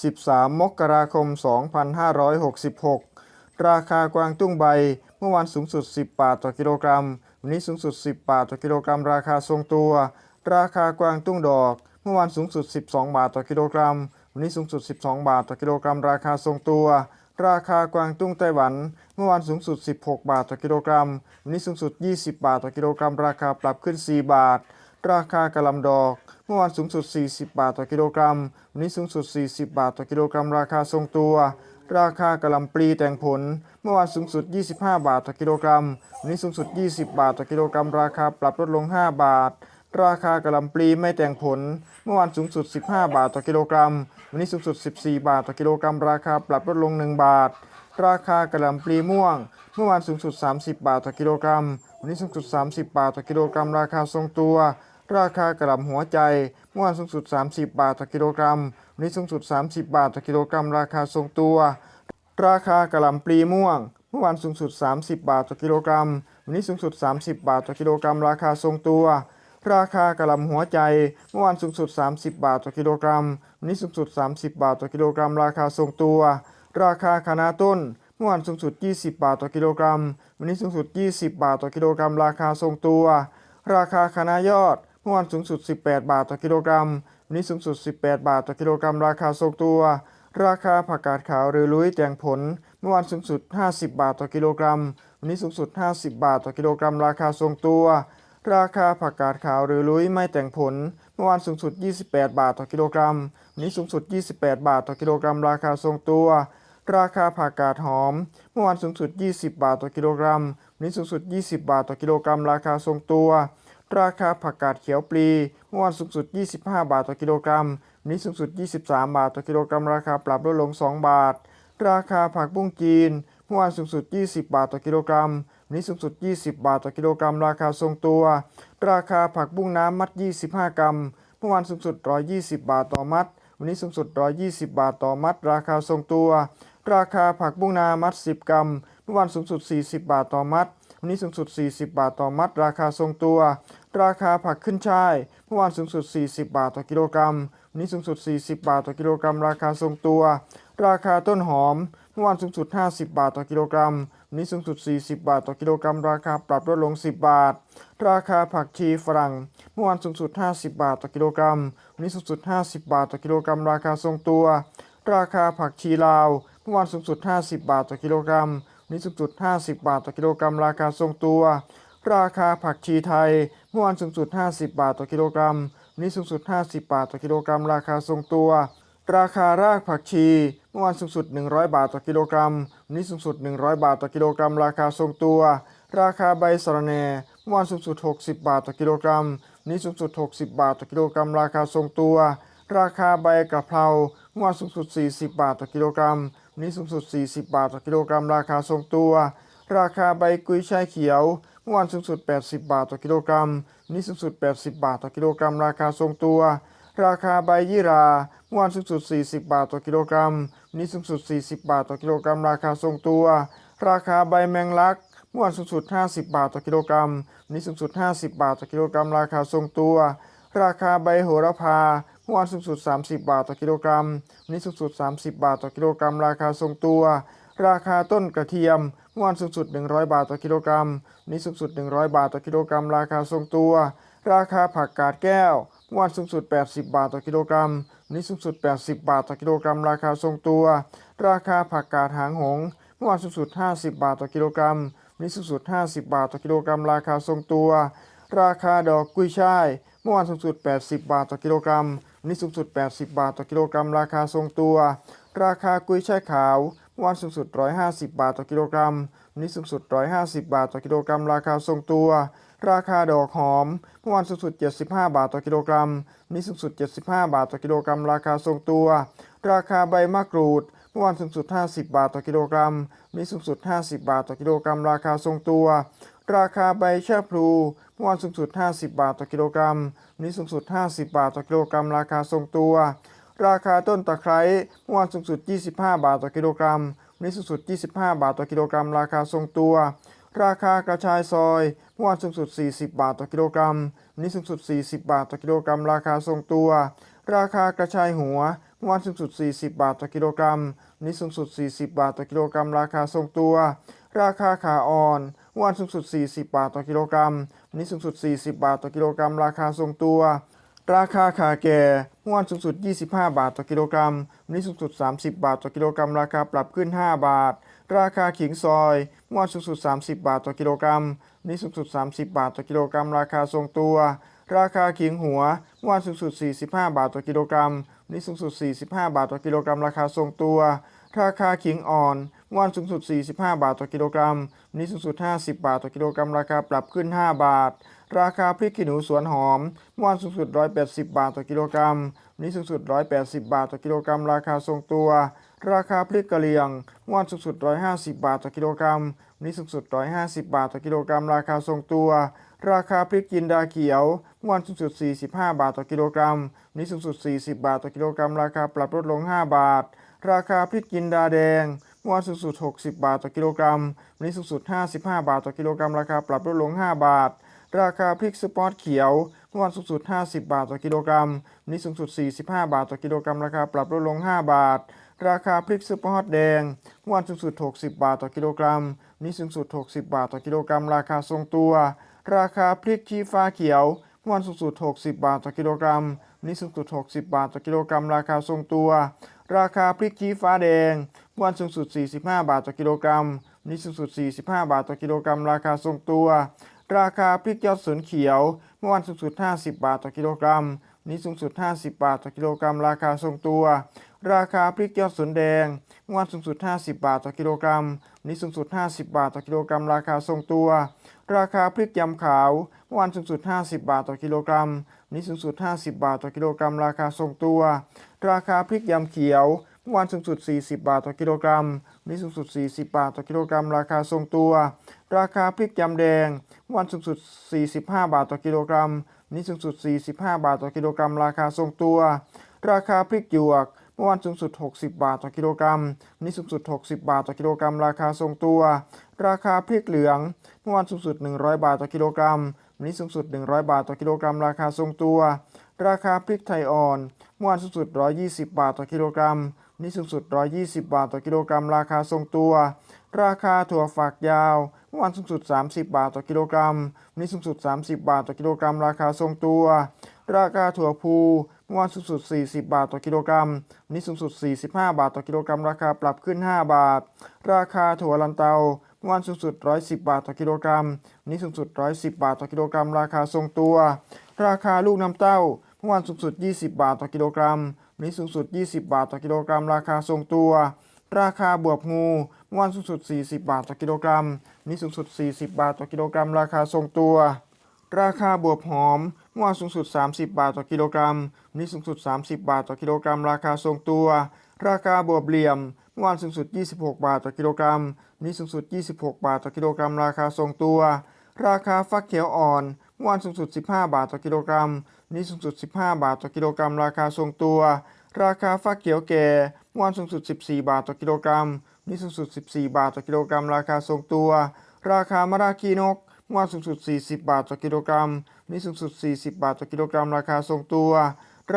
13 มกราคม 2566 ราคากวางตุ้งใบ เมื่อวานสูงสุด 10 บาทต่อกิโลกรัม วันนี้สูงสุด 10 บาทต่อกิโลกรัม ราคาทรงตัว ราคากวางตุ้งดอก เมื่อวานสูงสุด 12 บาทต่อกิโลกรัม วันนี้สูงสุด 12 บาทต่อกิโลกรัม ราคาทรงตัว ราคากวางตุ้งไต้หวัน เมื่อวานสูงสุด 16 บาทต่อกิโลกรัม วันนี้สูงสุด 20 บาทต่อกิโลกรัม ราคาปรับขึ้น 4 บาท ราคากระลำดอก เมื่อวานสูงสุด 40 บาทต่อกิโลกรัม วันนี้สูงสุด 40 บาทต่อกิโลกรัม ราคาทรงตัว ราคากระลำปลีแต่งผล เมื่อวานสูงสุด 25 บาทต่อกิโลกรัม วันนี้สูงสุด 20 บาทต่อกิโลกรัม ราคาปรับลดลง 5 บาท ราคากระลำปลีไม่แต่งผล เมื่อวานสูงสุด 15 บาทต่อกิโลกรัม วันนี้สูงสุด 14 บาทต่อกิโลกรัม ราคาปรับลดลง 1 บาท ราคากระลำปลีม่วง เมื่อวานสูงสุด 30 บาทต่อกิโลกรัมวันนี้สูงสุด 30 บาท ต่อกิโลกรัม ราคาทรงตัว ราคากระหล่ำหัวใจเมื่อวานสูงสุด 30 บาทต่อกิโลกรัม วันนี้สูงสุด 30 บาทต่อกิโลกรัม ราคาทรงตัว ราคากระหล่ำปลีม่วง เมื่อวานสูงสุด 30 บาทต่อกิโลกรัม วันนี้สูงสุด 30 บาทต่อกิโลกรัม ราคาทรงตัว ราคากระหล่ำหัวใจ เมื่อวานสูงสุด 30 บาทต่อกิโลกรัม วันนี้สูงสุด 30 บาทต่อกิโลกรัม ราคาทรงตัว ราคาคะน้าต้นเมื่อวานสูงสุด 20 บาทต่อกิโลกรัม วันนี้สูงสุด 20 บาทต่อกิโลกรัม ราคาทรงตัว ราคาคะน้ายอด เมื่อวานสูงสุด 18 บาทต่อกิโลกรัม วันนี้สูงสุด 18 บาทต่อกิโลกรัม ราคาทรงตัว ราคาผักกาดขาวหรือลุยแตงผล เมื่อวานสูงสุด 50 บาทต่อกิโลกรัม วันนี้สูงสุด 50 บาทต่อกิโลกรัม ราคาทรงตัว ราคาผักกาดขาวหรือลุยไม่แต่งผล เมื่อวานสูงสุด 28 บาทต่อกิโลกรัม วันนี้สูงสุด 28 บาทต่อกิโลกรัม ราคาทรงตัวราคาผักกาดหอม เมื่อวานสูงสุด 20 บาทต่อกิโลกรัม วันนี้สูงสุด 20 บาทต่อกิโลกรัม ราคาทรงตัว ราคาผักกาดเขียวปลีเมื่อวานสูงสุด 25 บาทต่อกิโลกรัมวันนี้สูงสุด 23 บาทต่อกิโลกรัม ราคาปรับลดลง 2 บาท ราคาผักบุ้งจีนเมื่อวานสูงสุด 20 บาทต่อกิโลกรัมวันนี้สูงสุด 20 บาทต่อกิโลกรัม ราคาทรงตัว ราคาผักบุ้งน้ำมัด 25 กรัมเมื่อวานสูงสุด 120 บาทต่อมัด วันนี้สูงสุด 120 บาทต่อมัด ราคาทรงตัว ราคาผักบุ้งนามัด 10 กรัมเมื่อวานสูงสุด 40 บาทต่อมัด วันนี้สูงสุด 40 บาทต่อมัด ราคาทรงตัว ราคาผักขึ้นช่ายเมื่อวานสูงสุด 40 บาทต่อกิโลกรัมวันนี้สูงสุด 40 บาทต่อกิโลกรัม ราคาทรงตัว ราคาต้นหอมเมื่อวานสูงสุด 50 บาทต่อกิโลกรัมวันนี้สูงสุด 40 บาทต่อกิโลกรัม ราคาปรับลดลง 10 บาท ราคาผักชีฝรั่ง เมื่อวานสูงสุด 50 บาทต่อกิโลกรัมวันนี้สูงสุด 50 บาทต่อกิโลกรัม ราคาทรงตัว ราคาผักชีลาว เมื่อวานสูงสุด 50 บาทต่อกิโลกรัม นี้สูงสุด 50 บาทต่อกิโลกรัมราคาทรงตัว ราคาผักชีไทย เมื่อวานสูงสุด 50 บาทต่อกิโลกรัมวันนี้สูงสุด 50 บาทต่อกิโลกรัมราคาทรงตัว ราคารากผักชี เมื่อวานสูงสุด 100 บาทต่อกิโลกรัมวันนี้สูงสุด 100 บาทต่อกิโลกรัมราคาทรงตัว ราคาใบสะระแหน่เมื่อวานสูงสุด 60 บาทต่อกิโลกรัมวันนี้สูงสุด 60 บาทต่อกิโลกรัมราคาทรงตัว ราคาใบกะเพราเมื่อวานสูงสุด 40 บาทต่อกิโลกรัม วันนี้สูงสุด 40 บาทต่อกิโลกรัมราคาทรงตัว ราคาใบกุยช่ายเขียวเมื่อวานสูงสุด 80 บาทต่อกิโลกรัมวันนี้สูงสุด 80 บาทต่อกิโลกรัม ราคาทรงตัว ราคาใบยี่ราเมื่อวานสูงสุด 40 บาทต่อกิโลกรัมวันนี้สูงสุด 40 บาทต่อกิโลกรัม ราคาทรงตัว ราคาใบแมงลักเมื่อวานสูงสุด 50 บาทต่อกิโลกรัมวันนี้สูงสุด 50 บาทต่อกิโลกรัม ราคาทรงตัว ราคาใบโหระพา มื่อวานสูงสุด 30 บาทต่อกิโลกรัม วันนี้สูงสุด 30 บาทต่อกิโลกรัม ราคาทรงตัว ราคาต้นกระเทียม เมื่อวานสูงสุด 100 บาทต่อกิโลกรัม วันนี้สูงสุด 100 บาทต่อกิโลกรัม ราคาทรงตัว ราคาผักกาดแก้ว เมื่อวานสูงสุด 80 บาทต่อกิโลกรัม วันนี้สูงสุด 80 บาทต่อกิโลกรัม ราคาทรงตัว ราคาผักกาดหางหง เมื่อวานสูงสุด 50 บาทต่อกิโลกรัม วันนี้สูงสุด 50 บาทต่อกิโลกรัม ราคาทรงตัว ราคาดอกกุยช่ายเมื่อวานสูงสุด 80 บาทต่อกิโลกรัม วันนี้สูงสุด 80 บาทต่อกิโลกรัม ราคาทรงตัว ราคากุยช่ายขาวเมื่อวานสูงสุด 150 บาทต่อกิโลกรัมวันนี้สูงสุด 150 บาทต่อกิโลกรัม ราคาทรงตัว ราคาดอกหอมเมื่อวานสูงสุด 75 บาทต่อกิโลกรัมวันนี้สูงสุด 75 บาทต่อกิโลกรัม ราคาทรงตัว ราคาใบมะกรูดเมื่อวานสูงสุด 50 บาทต่อกิโลกรัมวันนี้สูงสุด 50 บาทต่อกิโลกรัม ราคาทรงตัว ราคาใบชะพลูเมื่อวานสูงสุด 50 บาทต่อกิโลกรัมวันนี้สูงสุด 50 บาทต่อกิโลกรัม ราคาทรงตัว ราคาต้นตะไคร้เมื่อวานสูงสุด 25 บาทต่อกิโลกรัมวันนี้สูงสุด 25 บาทต่อกิโลกรัม ราคาทรงตัว ราคากระชายซอยเมื่อวานสูงสุด 40 บาทต่อกิโลกรัมวันนี้สูงสุด 40 บาทต่อกิโลกรัม ราคาทรงตัว ราคากระชายหัวเเมื่อวานสูงสุด 40 บาทต่อกิโลกรัมวันนี้สูงสุด 40 บาทต่อกิโลกรัม ราคาทรงตัว ราคาขาอ่อน เมื่อวานสูงสุด 40 บาทต่อกิโลกรัมวันนี้สูงสุด 40 บาทต่อกิโลกรัม ราคาทรงตัว ราคาขาแก่เมื่อวานสูงสุด 25 บาทต่อกิโลกรัม วันนี้สูงสุด 30 บาทต่อกิโลกรัม ราคาปรับขึ้น 5 บาท ราคาขิงซอยเมื่อวานสูงสุด 30 บาทต่อกิโลกรัม วันนี้สูงสุด 30 บาทต่อกิโลกรัม ราคาทรงตัว ราคาขิงหัวเมื่อวานสูงสุด 45 บาทต่อกิโลกรัม วันนี้สูงสุด 45 บาทต่อกิโลกรัม ราคาทรงตัว ราคาขิงอ่อน เมื่อวานสูงสุด 45 บาทต่อกิโลกรัมวันนี้สูงสุด 50 บาทต่อกิโลกรัม ราคาปรับขึ้น 5 บาท ราคาพริกขี้หนูสวนหอม เมื่อวานสูงสุด 180 บาทต่อกิโลกรัมวันนี้สูงสุด 180 บาทต่อกิโลกรัม ราคาทรงตัว ราคาพริกกะเหรี่ยง เมื่อวานสูงสุด 150 บาทต่อกิโลกรัมวันนี้สูงสุด 150 บาทต่อกิโลกรัม ราคาทรงตัว ราคาพริกจินดาเขียวเมื่อวานสูงสุด 45 บาทต่อกิโลกรัมวันนี้สูงสุด 40 บาทต่อกิโลกรัม ราคาปรับลดลง 5 บาท ราคาพริกจินดาแดง เมื่อวานสูงสุด 60 บาทต่อกิโลกรัม วันนี้สูงสุด 55 บาทต่อกิโลกรัม ราคาปรับลดลง 5 บาท ราคาพริกสปอร์ตเขียว เมื่อวานสูงสุด 50 บาทต่อกิโลกรัม วันนี้สูงสุด 45 บาทต่อกิโลกรัม ราคาปรับลดลง 5 บาท ราคาพริกสปอร์ตแดง เมื่อวานสูงสุด 60 บาทต่อกิโลกรัม วันนี้สูงสุด 60 บาทต่อกิโลกรัม ราคาทรงตัว ราคาพริกชี้ฟ้าเขียว เมื่อวานสูงสุด 60 บาทต่อกิโลกรัม วันนี้สูงสุด 60 บาทต่อกิโลกรัม ราคาทรงตัว ราคาพริกชี้ฟ้าแดง เมื่อวานสูงสุด 45 บาทต่อกิโลกรัมวันนี้สูงสุด 45 บาทต่อกิโลกรัม ราคาทรงตัว ราคาพริกยอดสวนเขียว เมื่อวานสูงสุด 50 บาทต่อกิโลกรัมวันนี้สูงสุด 50 บาทต่อกิโลกรัม ราคาทรงตัว ราคาพริกยอดสวนแดง เมื่อวานสูงสุด 50 บาทต่อกิโลกรัมวันนี้สูงสุด 50 บาทต่อกิโลกรัม ราคาทรงตัว ราคาพริกยำขาว เมื่อวานสูงสุด 50 บาทต่อกิโลกรัมวันนี้สูงสุด 50 บาทต่อกิโลกรัม ราคาทรงตัว ราคาพริกยำเขียว เมื่อวานสูงสุด 40 บาทต่อกิโลกรัมวันนี้สูงสุด 40 บาทต่อกิโลกรัม ราคาทรงตัว ราคาพริกยำแดง เมื่อวานสูงสุด 45 บาทต่อกิโลกรัมวันนี้สูงสุด 45 บาทต่อกิโลกรัม ราคาทรงตัว ราคาพริกหยวก เมื่อวานสูงสุด 60 บาทต่อกิโลกรัมวันนี้สูงสุด 60 บาทต่อกิโลกรัม ราคาทรงตัว ราคาพริกเหลือง เมื่อวานสูงสุด 100 บาทต่อกิโลกรัมวันนี้สูงสุด 100 บาทต่อกิโลกรัม ราคาทรงตัว ราคาพริกไทยอ่อน เมื่อวานสูงสุด 120 บาทต่อกิโลกรัม วันนี้สูงสุด 120 บาทต่อกิโลกรัม ราคาทรงตัว ราคาถั่วฝักยาว เมื่อวานสูงสุด 30 บาทต่อกิโลกรัม วันนี้สูงสุด 30 บาทต่อกิโลกรัม ราคาทรงตัว ราคาถั่วพูเมื่อวานสูงสุด 40 บาทต่อกิโลกรัม วันนี้สูงสุด 45 บาทต่อกิโลกรัม ราคาปรับขึ้น 5 บาท ราคาถั่วลันเตาเมื่อวานสูงสุด 110 บาทต่อกิโลกรัม วันนี้สูงสุด 110 บาทต่อกิโลกรัม ราคาทรงตัว ราคาลูกน้ำเต้าเมื่อวานสูงสุด 20 บาทต่อกิโลกรัม วันนี้สูงสุด 20 บาทต่อกิโลกรัม ราคาทรงตัว ราคาบวบงูเมื่อวานสูงสุด 40 บาทต่อกิโลกรัมวันนี้สูงสุด 40 บาทต่อกิโลกรัม ราคาทรงตัว ราคาบวบหอมเมื่อวานสูงสุด 30 บาทต่อกิโลกรัมวันนี้สูงสุด 30 บาทต่อกิโลกรัม ราคาทรงตัว ราคาบวบเหลี่ยมเมื่อวานสูงสุด 26 บาทต่อกิโลกรัมวันนี้สูงสุด 26 บาทต่อกิโลกรัม ราคาทรงตัว ราคาฟักเขียวอ่อนเมื่อวานสูงสุด 15 บาทต่อกิโลกรัม นี้สูงสุด 15 บาทต่อกิโลกรัม ราคาทรงตัว ราคาฟักเขียวแก่เมื่อวานสูงสุด 14 บาทต่อกิโลกรัมวันนี้สูงสุด 14 บาทต่อกิโลกรัม ราคาทรงตัว ราคามะระกีนกเมื่อวานสูงสุด 40 บาทต่อกิโลกรัมวันนี้สูงสุด 40 บาทต่อกิโลกรัม ราคาทรงตัว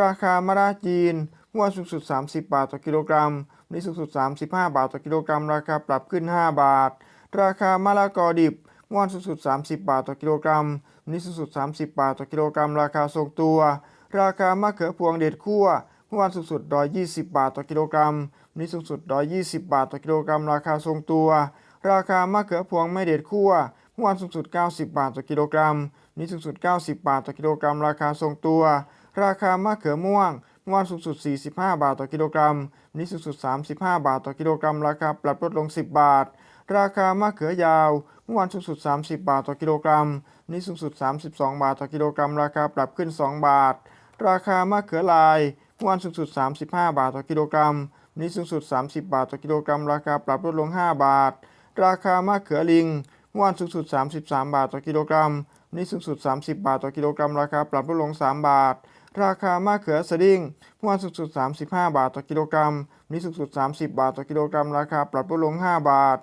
ราคามะระจีนเมื่อวานสูงสุด 30 บาทต่อกิโลกรัมวันนี้สูงสุด 35 บาทต่อกิโลกรัม ราคาปรับขึ้น 5 บาท ราคามะละกอดิบ วานสูงสุด 30 บาทต่อกิโลกรัมวันนี้สูงสุด 30 บาทต่อกิโลกรัม ราคาทรงตัว ราคามะเขือพวงเด็ดคั่วเมื่อวานสูงสุด 120 บาทต่อกิโลกรัมวันนี้สูงสุด 120 บาทต่อกิโลกรัม ราคาทรงตัว ราคามะเขือพวงไม่เด็ดคั่วเมื่อวานสูงสุด 90 บาทต่อกิโลกรัมวันนี้สูงสุด 90 บาทต่อกิโลกรัม ราคาทรงตัว ราคามะเขือม่วงเมื่อวานสูงสุด 45 บาทต่อกิโลกรัมวันนี้สูงสุด 35 บาทต่อกิโลกรัม ราคาปรับลดลง 10 บาท ราคามะเขือยาว เมื่อวานสูงสุด 30 บาทต่อกิโลกรัมวันนี้สูงสุด 32 บาทต่อกิโลกรัม ราคาปรับขึ้น 2 บาท ราคามะเขือลาย เมื่อวานสูงสุด 35 บาทต่อกิโลกรัมวันนี้สูงสุด 30 บาทต่อกิโลกรัม ราคาปรับลดลง 5 บาท ราคามะเขือลิง เมื่อวานสูงสุด 33 บาทต่อกิโลกรัมวันนี้สูงสุด 30 บาทต่อกิโลกรัม ราคาปรับลดลง 3 บาทราคามะเขือสดิ้งเมื่อวานสูงสุด 35 บาทต่อกิโลกรัมวันนี้สูงสุด 30 บาทต่อกิโลกรัม ราคาปรับลดลง 5 บาท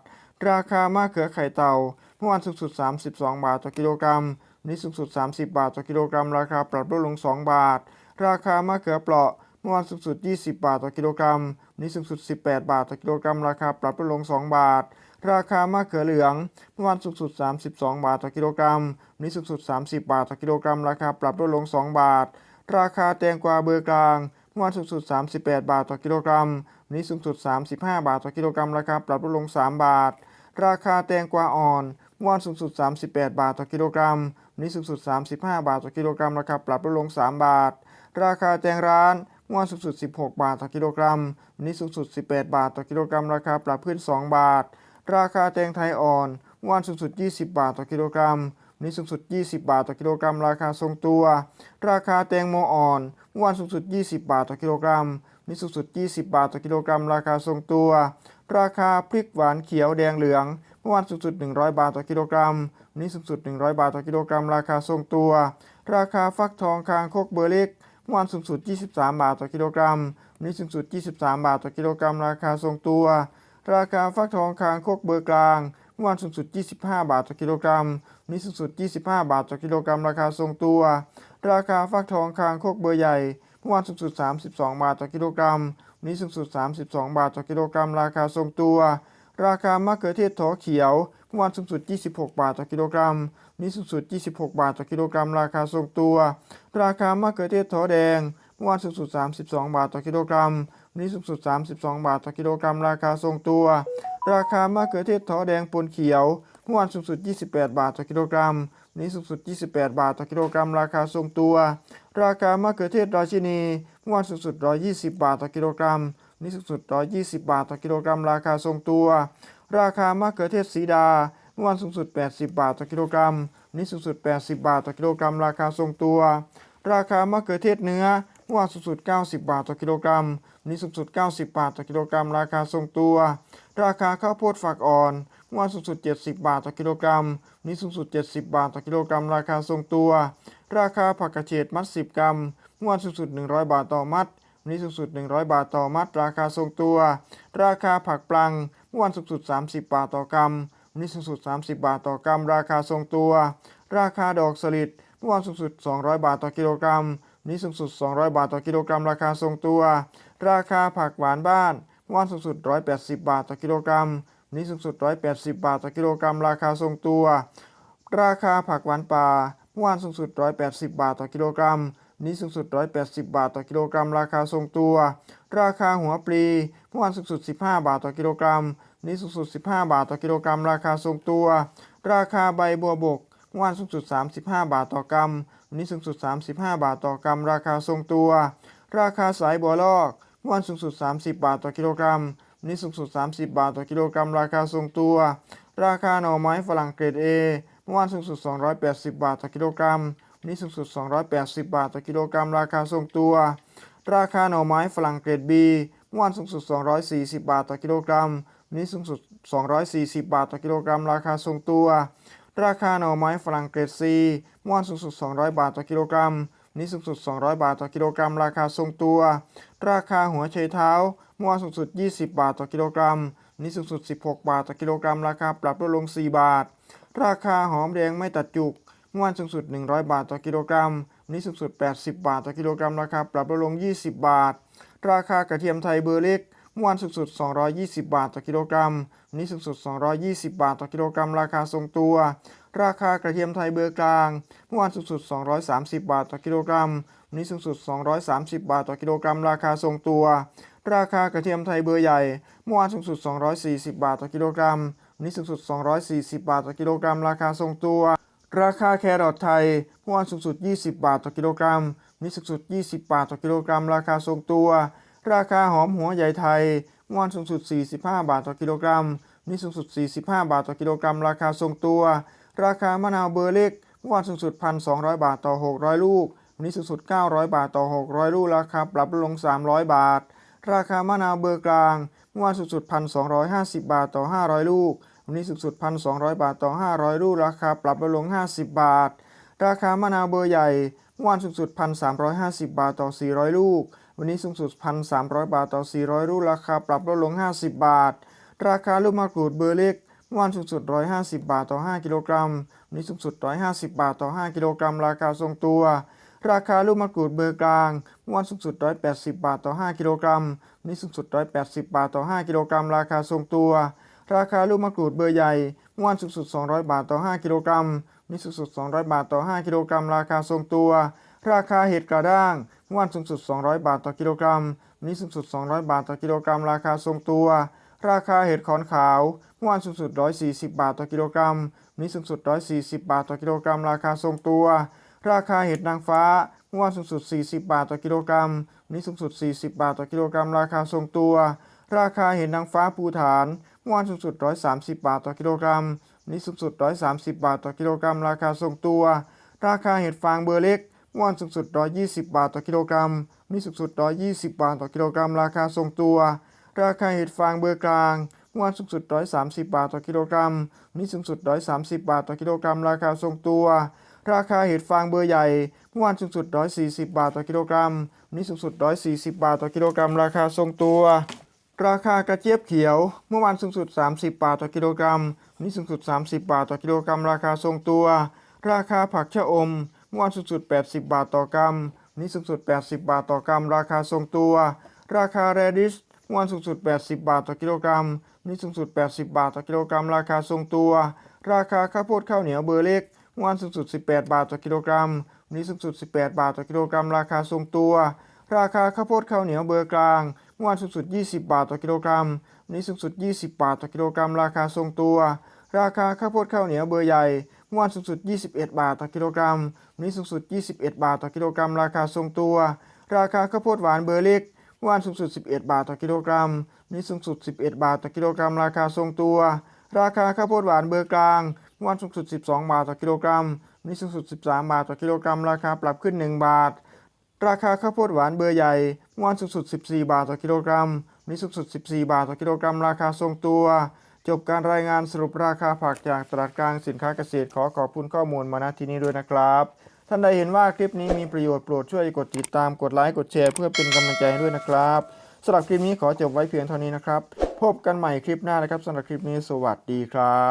ราคามะเขือไข่เต่าเมื่อวานสูงสุด 32 บาทต่อกิโลกรัมวันนี้สูงสุด 30 บาทต่อกิโลกรัม ราคาปรับลดลง 2 บาท ราคามะเขือเปราะเมื่อวานสูงสุด 20 บาทต่อกิโลกรัมวันนี้สูงสุด 18 บาทต่อกิโลกรัม ราคาปรับลดลง 2 บาท ราคามะเขือเหลือง เมื่อวานสูงสุด 32 บาทต่อกิโลกรัมวันนี้สูงสุด 30 บาทต่อกิโลกรัม ราคาปรับลดลง 2 บาท ราคาแตงกวาเบอร์กลางเมื่อวานสูงสุด 38 บาทต่อกิโลกรัมวันนี้สูงสุด 35 บาทต่อกิโลกรัม ราคาปรับลดลง 3 บาท ราคาแตงกวาอ่อนเมื่อวานสูงสุด 38 บาทต่อกิโลกรัมวันนี้สูงสุด 35 บาทต่อกิโลกรัมราคาปรับลดลง 3 บาท ราคาแตงร้านเมื่อวานสูงสุด 16 บาทต่อกิโลกรัมวันนี้สูงสุด 18 บาทต่อกิโลกรัมราคาปรับขึ้น 2 บาท ราคาแตงไทยอ่อนเมื่อวานสูงสุด 20 บาทต่อกิโลกรัมวันนี้สูงสุด 20 บาทต่อกิโลกรัม ราคาทรงตัว ราคาแตงโมอ่อนเมื่อวานสูงสุด 20 บาทต่อกิโลกรัมวันนี้สูงสุด 20 บาทต่อกิโลกรัม ราคาทรงตัว ราคาพริกหวานเขียวแดงเหลือง เมื่อวานสูงสุด 100 บาทต่อกิโลกรัมวันนี้สูงสุด 100 บาทต่อกิโลกรัม ราคาทรงตัว ราคาฟักทองคางคกเบอร์เล็กเมื่อวานสูงสุด 23 บาทต่อกิโลกรัมวันนี้สูงสุด 23 บาทต่อกิโลกรัม ราคาทรงตัว ราคาฟักทองคางคกเบอร์กลาง เมื่อวานสูงสุด 25 บาทต่อกิโลกรัมวันนี้สูงสุด 25 บาทต่อกิโลกรัม ราคาทรงตัว ราคาฟักทองคางคกเบอร์ใหญ่ เมื่อวานสูงสุด 32 บาทต่อกิโลกรัมวันนี้สูงสุด 32 บาทต่อกิโลกรัม ราคาทรงตัว ราคามะเขือเทศถอเขียวเมื่อวานสูงสุด 26 บาทต่อกิโลกรัมวันนี้สูงสุด 26 บาทต่อกิโลกรัม ราคาทรงตัว ราคามะเขือเทศถอแดงเมื่อวานสูงสุด 32 บาทต่อกิโลกรัมวันนี้สูงสุด 32 บาทต่อกิโลกรัม ราคาทรงตัว ราคามะเขือเทศถอแดงปนเขียวเมื่อวานสูงสุด 28 บาทต่อกิโลกรัม นี้สูงสุด 28 บาทต่อกิโลกรัม ราคาทรงตัว ราคามะเขือเทศราชินีเมื่อวานสูงสุด 120 บาทต่อกิโลกรัมวันนี้สูงสุด 120 บาทต่อกิโลกรัม ราคาทรงตัว ราคามะเขือเทศสีดา เมื่อวานสูงสุด 80 บาทต่อกิโลกรัมวันนี้สูงสุด 80 บาทต่อกิโลกรัม ราคาทรงตัว ราคามะเขือเทศเนื้อ เมื่อวานสูงสุด 90 บาทต่อกิโลกรัมวันนี้สูงสุด 90 บาทต่อกิโลกรัม ราคาทรงตัว ราคาข้าวโพดฝักอ่อนเมื่อวานสูงสุด 70 บาทต่อกิโลกรัมวันนี้สูงสุด 70 บาทต่อกิโลกรัม ราคาทรงตัว ราคาผักกระเฉดมัด 10 กรัมเมื่อวานสูงสุด 100 บาทต่อมัดวันนี้สูงสุด 100 บาทต่อมัด ราคาทรงตัว ราคาผักปลังเมื่อวานสูงสุด 30 บาทต่อกรัมวันนี้สูงสุด 30 บาทต่อกรัม ราคาทรงตัว ราคาดอกสลิดเมื่อวานสูงสุด 200 บาทต่อกิโลกรัม วันนี้สูงสุด 200 บาทต่อกิโลกรัม ราคาทรงตัว ราคาผักหวานบ้านเมื่อวานสูงสุด 180 บาทต่อกิโลกรัมวันนี้สูงสุด 180 บาทต่อกิโลกรัม ราคาทรงตัว ราคาผักหวานป่าเมื่อวานสูงสุด 180 บาทต่อกิโลกรัมวันนี้สูงสุด 180 บาทต่อกิโลกรัม ราคาทรงตัว ราคาหัวปลีเมื่อวานสูงสุด 15 บาทต่อกิโลกรัมวันนี้สูงสุด 15 บาทต่อกิโลกรัม ราคาทรงตัว ราคาใบบัวบก เมื่อวานสูงสุด 35 บาทต่อกรัม วันนี้สูงสุด 35 บาทต่อกรัม ราคาทรงตัว ราคาสายบัวลอก เมื่อวานสูงสุด 30 บาทต่อกิโลกรัม วันนี้สูงสุด 30 บาทต่อกิโลกรัม ราคาทรงตัว ราคาหน่อไม้ฝรั่งเกรด A เมื่อวานสูงสุด 280 บาทต่อกิโลกรัม วันนี้สูงสุด 280 บาทต่อกิโลกรัม ราคาทรงตัว ราคาหน่อไม้ฝรั่งเกรด B เมื่อวานสูงสุด 240 บาทต่อกิโลกรัม วันนี้สูงสุด 240 บาทต่อกิโลกรัม ราคาทรงตัว ราคาหน่อไม้ฝรั่งเกรด C เมื่วนสูงสุด 200 บาทต่อกิโลกรัม นี้สูงสุด 200 บาทต่อกิโลกรัม ราคาทรงตัว ราคาหัวไชเท้ามื่วนสูงสุด 20 บาทต่อกิโลกรัม นี้สูงสุด 16 บาทต่อกิโลกรัม ราคาปรับลดลง 4 บาท ราคาหอมแดงไม่ตัดจุกมื่วนสูงสุด 100 บาทต่อกิโลกรัมนนี้สูงสุด 80 บาทต่อกิโลกรัม ราคาปรับลดลง 20 บาท ราคากระเทียมไทยเบอร์เล็ก เมื่อวานสูงสุด 220 บาทต่อกิโลกรัมวันนี้สูงสุด 220 บาทต่อกิโลกรัม ราคาทรงตัว ราคากระเทียมไทยเบอร์กลาง เมื่อวานสูงสุด 230 บาทต่อกิโลกรัมวันนี้สูงสุด 230 บาทต่อกิโลกรัม ราคาทรงตัว ราคากระเทียมไทยเบอร์ใหญ่ เมื่อวานสูงสุด 240 บาทต่อกิโลกรัมวันนี้สูงสุด 240 บาทต่อกิโลกรัม ราคาทรงตัว ราคาแครอทไทย เมื่อวานสูงสุด 20 บาทต่อกิโลกรัมวันนี้สูงสุด 20 บาทต่อกิโลกรัม ราคาทรงตัว ราคาหอมหัวใหญ่ไทยเมื่อวานสูงสุด 45 บาทต่อกิโลกรัมวันนี้สูงสุด 45 บาทต่อกิโลกรัม ราคาทรงตัว ราคามะนาวเบอร์เล็กเมื่อวานสูงสุด 1,200 บาทต่อ 600 ลูก วันนี้สูงสุด 900 บาทต่อ 600 ลูก ราคาปรับลง 300 บาท ราคามะนาวเบอร์กลางเมื่อวานสูงสุด 1,250 บาทต่อ 500 ลูก วันนี้สูงสุด 1,200 บาทต่อ 500 ลูก ราคาปรับลง 50 บาท ราคามะนาวเบอร์ใหญ่เมื่อวานสูงสุด 1,350 บาทต่อ 400 ลูก วันนี้สูงสุด 1,300 บาทต่อ 400 ลูกราคาปรับลดลง 50 บาท ราคาลูกมะกรูดเบอร์เล็กเมื่อวานสูงสุด 150 บาทต่อ 5 กิโลกรัม วันนี้สูงสุด 150 บาทต่อ 5 กิโลกรัม ราคาทรงตัว ราคาลูกมะกรูดเบอร์กลาง เมื่อวานสูงสุด 180 บาทต่อ 5 กิโลกรัม วันนี้สูงสุด 180 บาทต่อ 5 กิโลกรัม ราคาทรงตัว ราคาลูกมะกรูดเบอร์ใหญ่ เมื่อวานสูงสุด 200 บาทต่อ 5 กิโลกรัม วันนี้สูงสุด 200 บาทต่อ 5 กิโลกรัม ราคาทรงตัว ราคาเห็ดกระด้าง มื่อวานสูงสุด 200 บาทต่อกิโลกรัมวันนี้สูงสุด 200 บาทต่อกิโลกรัม ราคาทรงตัว ราคาเห็ดขอนขาว เมื่อวานสูงสุด 140 บาทต่อกิโลกรัมวันนี้สูงสุด 140 บาทต่อกิโลกรัม ราคาทรงตัว ราคาเห็ดนางฟ้า เมื่อวานสูงสุด 40 บาทต่อกิโลกรัมวันนี้สูงสุด 40 บาทต่อกิโลกรัม ราคาทรงตัว ราคาเห็ดนางฟ้าภูฐาน เมื่อวานสูงสุด 130 บาทต่อกิโลกรัมวันนี้สูงสุด 130 บาทต่อกิโลกรัม ราคาทรงตัว ราคาเห็ดฟางเบอร์เล็ก เมื่อวานสูงสุด 120 บาทต่อกิโลกรัมวันนี้สูงสุด 120 บาทต่อกิโลกรัม ราคาทรงตัว ราคาเห็ดฟางเบอร์กลางเมื่อวานสูงสุด 130 บาทต่อกิโลกรัมวันนี้สูงสุด 130 บาทต่อกิโลกรัม ราคาทรงตัว ราคาเห็ดฟางเบอร์ใหญ่เมื่อวานสูงสุด 140 บาทต่อกิโลกรัมวันนี้สูงสุด 140 บาทต่อกิโลกรัม ราคาทรงตัว ราคากระเจี๊ยบเขียว เมื่อวานสูงสุด 30 บาทต่อกิโลกรัมวันนี้สูงสุด 30 บาทต่อกิโลกรัม ราคาทรงตัว ราคาผักชะอม เมื่อวานสูงสุด 80 บาทต่อกรัมวันนี้สูงสุด 80 บาทต่อกรัม ราคาทรงตัว ราคาแรดิชเมื่อวานสูงสุด 80 บาทต่อกิโลกรัมวันนี้สูงสุด 80 บาทต่อกิโลกรัม ราคาทรงตัว ราคาข้าวโพดข้าวเหนียวเบอร์เล็กเมื่อวานสูงสุด 18 บาทต่อกิโลกรัมวันนี้สูงสุด 18 บาทต่อกิโลกรัม ราคาทรงตัว ราคาข้าวโพดข้าวเหนียวเบอร์กลาง เมื่อวานสูงสุด 20 บาทต่อกิโลกรัมวันนี้สูงสุด 20 บาทต่อกิโลกรัม ราคาทรงตัว ราคาข้าวโพดข้าวเหนียวเบอร์ใหญ่ เมื่อวานสูงสุด 21 บาทต่อกิโลกรัม วันนี้สูงสุด 21 บาทต่อกิโลกรัม ราคาทรงตัว ราคาข้าวโพดหวานเบอร์เล็กเมื่อวานสูงสุด 11 บาทต่อกิโลกรัม วันนี้สูงสุด 11 บาทต่อกิโลกรัม ราคาทรงตัว ราคาข้าวโพดหวานเบอร์กลาง เมื่อวานสูงสุด 12 บาทต่อกิโลกรัม วันนี้สูงสุด 13 บาทต่อกิโลกรัม ราคาปรับขึ้น 1 บาท ราคาข้าวโพดหวานเบอร์ใหญ่ เมื่อวานสูงสุด 14 บาทต่อกิโลกรัม วันนี้สูงสุด 14 บาทต่อกิโลกรัม ราคาทรงตัว จบการรายงานสรุปราคาผักจากตลาดกลางสินค้าเกษตรขอขอบคุณข้อมูลมาณที่นี้ด้วยนะครับ ท่านใดเห็นว่าคลิปนี้มีประโยชน์โปรดช่วยกดติดตามกดไลค์กดแชร์เพื่อเป็นกำลังใจให้ด้วยนะครับสำหรับคลิปนี้ขอจบไว้เพียงเท่านี้นะครับ พบกันใหม่คลิปหน้านะครับสำหรับคลิปนี้สวัสดีครับ